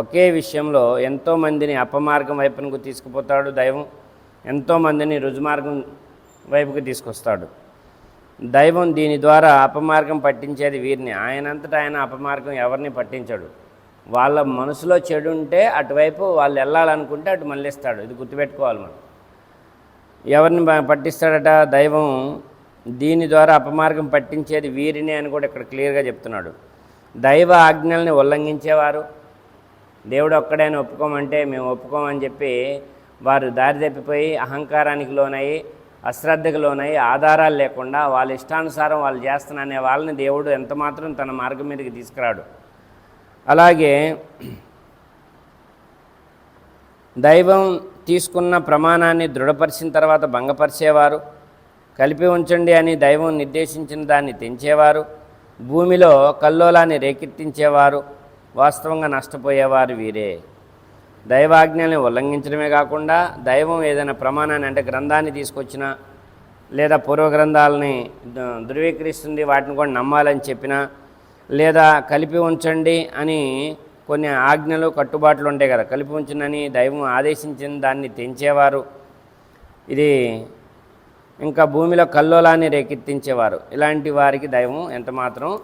ఒకే విషయంలో ఎంతోమందిని అపమార్గం వైపునకు తీసుకుపోతాడు దైవం ఎంతోమందిని రుజుమార్గం వైపుకు తీసుకొస్తాడు. దైవం దీని ద్వారా అపమార్గం పట్టించేది వీరిని. ఆయనంతటా ఆయన అపమార్గం ఎవరిని పట్టించాడు. వాళ్ళ మనసులో చెడు ఉంటే అటువైపు వాళ్ళు వెళ్ళాలనుకుంటే అటు మళ్ళిస్తాడు. ఇది గుర్తుపెట్టుకోవాలి మనం. ఎవరిని పట్టిస్తాడట దైవం? దీని ద్వారా అపమార్గం పట్టించేది వీరిని అని కూడా ఇక్కడ క్లియర్గా చెప్తున్నాడు. దైవ ఆజ్ఞల్ని ఉల్లంఘించేవారు దేవుడు ఒక్కడైనా ఒప్పుకోమంటే మేము ఒప్పుకోమని చెప్పి వారు దారి తప్పిపోయి అహంకారానికి లోనయ్యి అశ్రద్ధకు లోనయ్యి ఆధారాలు లేకుండా వాళ్ళ ఇష్టానుసారం వాళ్ళు చేస్తున్న వాళ్ళని దేవుడు ఎంతమాత్రం తన మార్గం మీదకి తీసుకురాడు. అలాగే దైవం తీసుకున్న ప్రమాణాన్ని దృఢపరిచిన తర్వాత భంగపరిచేవారు కలిపి ఉంచండి అని దైవం నిర్దేశించిన దాన్ని తెంచేవారు భూమిలో కల్లోలాన్ని రేకెత్తించేవారు వాస్తవంగా నష్టపోయేవారు వీరే. దైవాజ్ఞల్ని ఉల్లంఘించడమే కాకుండా దైవం ఏదైనా ప్రమాణాన్ని అంటే గ్రంథాన్ని తీసుకొచ్చినా లేదా పూర్వ గ్రంథాలని ధృవీకరిస్తుంది వాటిని కూడా నమ్మాలని చెప్పినా లేదా కలిపి ఉంచండి అని కొన్ని ఆజ్ఞలు కట్టుబాట్లు ఉంటాయి కదా. కలిపి ఉంచునని దైవం ఆదేశించిన దాన్ని తెంచేవారు. ఇది ఇంకా భూమిలో కల్లోలాన్ని రేకెత్తించేవారు. ఇలాంటి వారికి దైవం ఎంతమాత్రం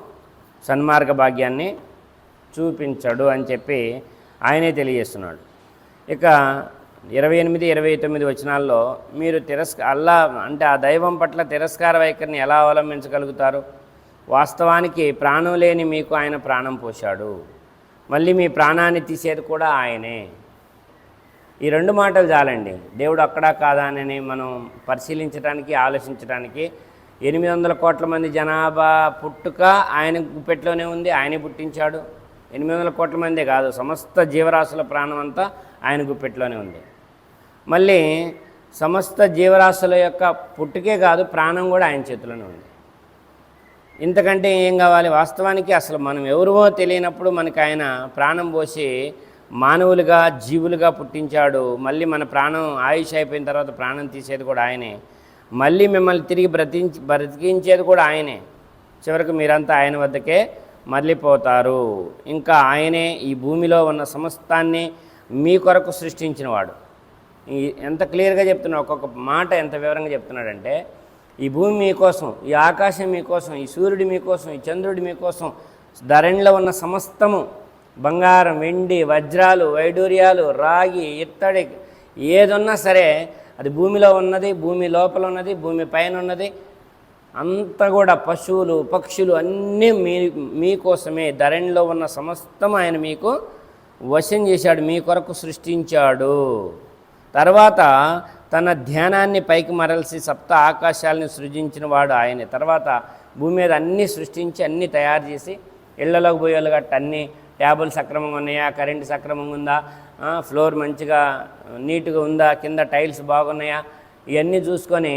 సన్మార్గ భాగ్యాన్ని చూపించడు అని చెప్పి ఆయనే తెలియజేస్తున్నాడు. ఇక ఇరవై ఎనిమిది ఇరవై తొమ్మిది వచనాల్లో మీరు తిరస్క అల్లా అంటే ఆ దైవం పట్ల తిరస్కార వైఖరిని ఎలా అవలంబించగలుగుతారు? వాస్తవానికి ప్రాణం లేని మీకు ఆయన ప్రాణం పోశాడు. మళ్ళీ మీ ప్రాణాన్ని తీసేది కూడా ఆయనే. ఈ రెండు మాటలు చాలండి. దేవుడు అక్కడా కాదా అని మనం పరిశీలించడానికి ఆలోచించడానికి ఎనిమిది వందల కోట్ల మంది జనాభా పుట్టుక ఆయన గుప్పెట్లోనే ఉంది ఆయనే పుట్టించాడు. ఎనిమిది వందల కోట్ల మందే కాదు సమస్త జీవరాశుల ప్రాణం అంతా ఆయన గుప్పెట్లోనే ఉంది. మళ్ళీ సమస్త జీవరాశుల యొక్క పుట్టుకే కాదు ప్రాణం కూడా ఆయన చేతిలోనే ఉంది. ఇంతకంటే ఏం కావాలి? వాస్తవానికి అసలు మనం ఎవరివో తెలియనప్పుడు మనకు ఆయన ప్రాణం పోసి మానవులుగా జీవులుగా పుట్టించాడు. మళ్ళీ మన ప్రాణం ఆయుష్ అయిపోయిన తర్వాత ప్రాణం తీసేది కూడా ఆయనే. మళ్ళీ మిమ్మల్ని తిరిగి బ్రతించి బ్రతికించేది కూడా ఆయనే. చివరికి మీరంతా ఆయన వద్దకే మరలిపోతారు. ఇంకా ఆయనే ఈ భూమిలో ఉన్న సమస్తాన్ని మీ కొరకు సృష్టించినవాడు. ఈ ఎంత క్లియర్గా చెప్తున్నాడు ఒక్కొక్క మాట ఎంత వివరంగా చెప్తున్నాడంటే ఈ భూమి మీకోసం ఈ ఆకాశం మీకోసం ఈ సూర్యుడు మీకోసం ఈ చంద్రుడు మీకోసం ధరణిలో ఉన్న సమస్తము బంగారం వెండి వజ్రాలు వైడూర్యాలు రాగి ఇత్తడి ఏదున్నా సరే అది భూమిలో ఉన్నది భూమి లోపల ఉన్నది భూమి పైన ఉన్నది అంతా కూడా పశువులు పక్షులు అన్నీ మీ మీకోసమే ధరణిలో ఉన్న సమస్తం ఆయన మీకు వశం చేశాడు మీ కొరకు సృష్టించాడు. తర్వాత తన ధ్యానాన్ని పైకి మరల్సి సప్త ఆకాశాలని సృజించిన వాడు ఆయనే. తర్వాత భూమి మీద అన్నీ సృష్టించి అన్నీ తయారు చేసి ఇళ్ళలోకి పోయేలు గట్ట అన్నీ ట్యాబులు సక్రమంగా ఉన్నాయా కరెంటు సక్రమంగా ఉందా ఫ్లోర్ మంచిగా నీట్గా ఉందా కింద టైల్స్ బాగున్నాయా ఇవన్నీ చూసుకొని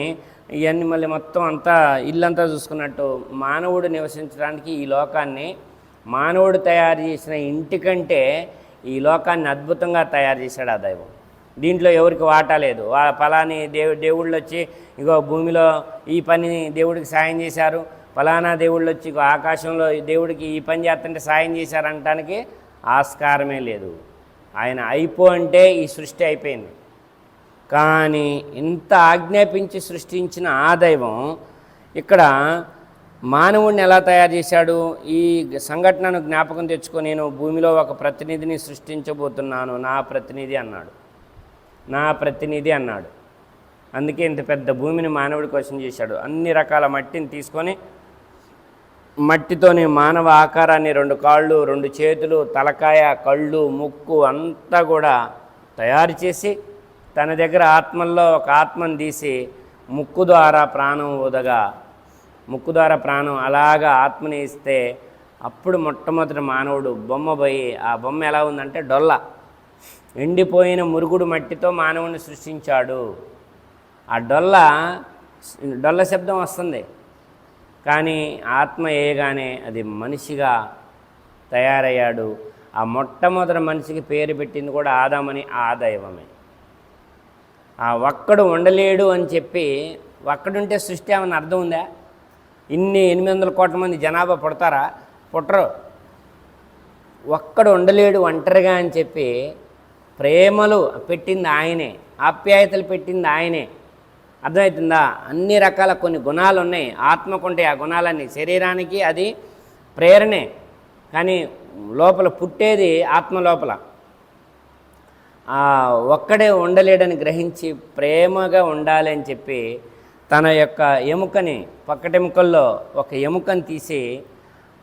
ఇవన్నీ మళ్ళీ మొత్తం అంతా ఇల్లంతా చూసుకున్నట్టు మానవుడు నివసించడానికి ఈ లోకాన్ని మానవుడు తయారు చేసిన ఇంటి కంటే ఈ లోకాన్ని అద్భుతంగా తయారు చేశాడు ఆ దైవం. దీంట్లో ఎవరికి వాటా లేదు. వా ఫలాని దేవు దేవుళ్ళు వచ్చి ఇగో భూమిలో ఈ పని దేవుడికి సాయం చేశారు. ఫలానా దేవుళ్ళు వచ్చి ఇగో ఆకాశంలో దేవుడికి ఈ పని చేస్తుంటే సాయం చేశారంటానికి ఆస్కారమే లేదు. ఆయన అయిపో అంటే ఈ సృష్టి అయిపోయింది. కానీ ఇంత ఆజ్ఞాపించి సృష్టించిన ఆ దైవం ఇక్కడ మానవుడిని ఎలా తయారు చేశాడు? ఈ సంఘటనను జ్ఞాపకం తెచ్చుకొని నేను భూమిలో ఒక ప్రతినిధిని సృష్టించబోతున్నాను. నా ప్రతినిధి అన్నాడు. నా ప్రతినిధి అన్నాడు. అందుకే ఇంత పెద్ద భూమిని మానవుడి కోసం చేశాడు. అన్ని రకాల మట్టిని తీసుకొని మట్టితోని మానవ ఆకారాన్ని రెండు కాళ్ళు రెండు చేతులు తలకాయ కళ్ళు ముక్కు అంతా కూడా తయారు చేసి తన దగ్గర ఆత్మల్లో ఒక ఆత్మను తీసి ముక్కు ద్వారా ప్రాణం ఊదగా ముక్కు ద్వారా ప్రాణం అలాగా ఆత్మని ఇస్తే అప్పుడు మొట్టమొదటి మానవుడు బొమ్మ పోయి ఆ బొమ్మ ఎలా ఉందంటే డొల్ల. ఎండిపోయిన మురుగుడు మట్టితో మానవుని సృష్టించాడు. ఆ డొల్ల డొల్ల శబ్దం వస్తుంది. కానీ ఆత్మ ఏగానే అది మనిషిగా తయారయ్యాడు. ఆ మొట్టమొదటి మనిషికి పేరు పెట్టింది కూడా ఆదామని ఆ దైవమే ఆ ఒక్కడు ఉండలేడు అని చెప్పి ఒక్కడుంటే సృష్టి ఏమన్నా అర్థం ఉందా? ఇన్ని ఎనిమిది వందల కోట్ల మంది జనాభా పుడతారా? పుట్టరు. ఒక్కడు ఉండలేడు ఒంటరిగా అని చెప్పి ప్రేమలు పెట్టింది ఆయనే ఆప్యాయతలు పెట్టింది ఆయనే. అర్థమవుతుందా అన్ని రకాల కొన్ని గుణాలు ఉన్నాయి. ఆత్మకుంటే ఆ గుణాలన్నీ శరీరానికి అది ప్రేరణే. కానీ లోపల పుట్టేది ఆత్మ లోపల. ఒక్కడే ఉండలేడని గ్రహించి ప్రేమగా ఉండాలని చెప్పి తన యొక్క ఎముకని పక్కటెముకల్లో ఒక ఎముకని తీసి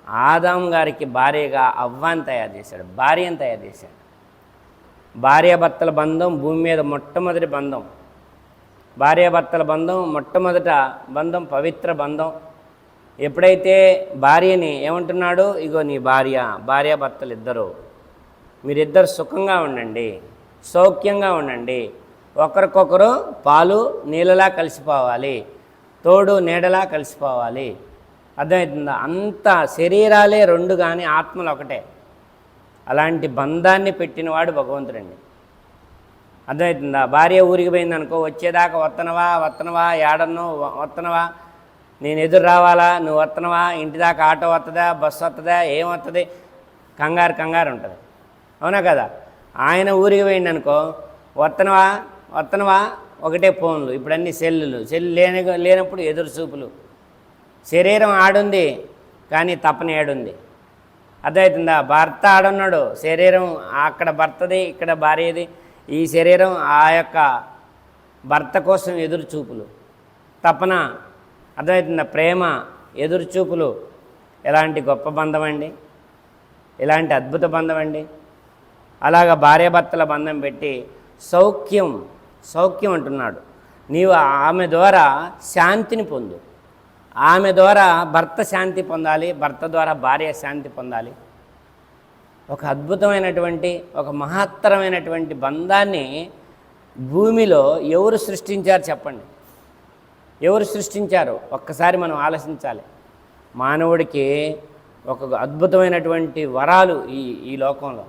ఆదాం గారికి భార్యగా అవ్వాన్ని తయారు చేశాడు భార్యను తయారు చేశాడు. భార్యాభర్తల బంధం భూమి మీద మొట్టమొదటి బంధం. భార్యాభర్తల బంధం మొట్టమొదట బంధం పవిత్ర బంధం. ఎప్పుడైతే భార్యని ఏమంటున్నాడు? ఇగో నీ భార్య భార్యాభర్తలు ఇద్దరు మీరిద్దరు సుఖంగా ఉండండి. సౌఖ్యంగా ఉండండి. ఒకరికొకరు పాలు నీళ్ళలా కలిసిపోవాలి తోడు నీడలా కలిసిపోవాలి. అర్థమవుతుందా? అంత శరీరాలే రెండు కానీ ఆత్మలు ఒకటే. అలాంటి బంధాన్ని పెట్టినవాడు భగవంతుడండి. అర్థమవుతుందా? భార్య ఊరికి పోయిందనుకో వచ్చేదాకా వత్తనవా వత్తనవా ఏడన్నో వత్తనవా? నేను ఎదురు రావాలా? నువ్వు వత్తనవా? ఇంటి దాకా ఆటో వస్తుందా బస్సు వస్తుందా ఏం వస్తుంది కంగారు కంగారు ఉంటుంది. అవునా కదా? ఆయన ఊరికి పోయింది అనుకో వత్తనవా? వత్తనవా? ఒకటే ఫోన్లు. ఇప్పుడు అన్ని సెల్లులు. సెల్ లేని లేనప్పుడు ఎదురు చూపులు. శరీరం ఆడుంది కానీ తపన ఏడుంది. అర్థమవుతుందా భర్త ఆడున్నాడు శరీరం అక్కడ భర్తది ఇక్కడ భార్యది. ఈ శరీరం ఆ యొక్క భర్త కోసం ఎదురు చూపులు. తపన అర్థమవుతుందా ప్రేమ ఎదురు చూపులు. ఎలాంటి గొప్ప బంధం అండి ఇలాంటి అద్భుత బంధం అండి అలాగ భార్యాభర్తల బంధం పెట్టి సౌఖ్యం సౌఖ్యం అంటున్నాడు. నీవు ఆమె ద్వారా శాంతిని పొందు. ఆమె ద్వారా భర్త శాంతి పొందాలి భర్త ద్వారా భార్య శాంతి పొందాలి. ఒక అద్భుతమైనటువంటి ఒక మహత్తరమైనటువంటి బంధాన్ని భూమిలో ఎవరు సృష్టించారు చెప్పండి. ఎవరు సృష్టించారు? ఒక్కసారి మనం ఆలోచించాలి. మానవుడికి ఒక అద్భుతమైనటువంటి వరాలు ఈ ఈ లోకంలో.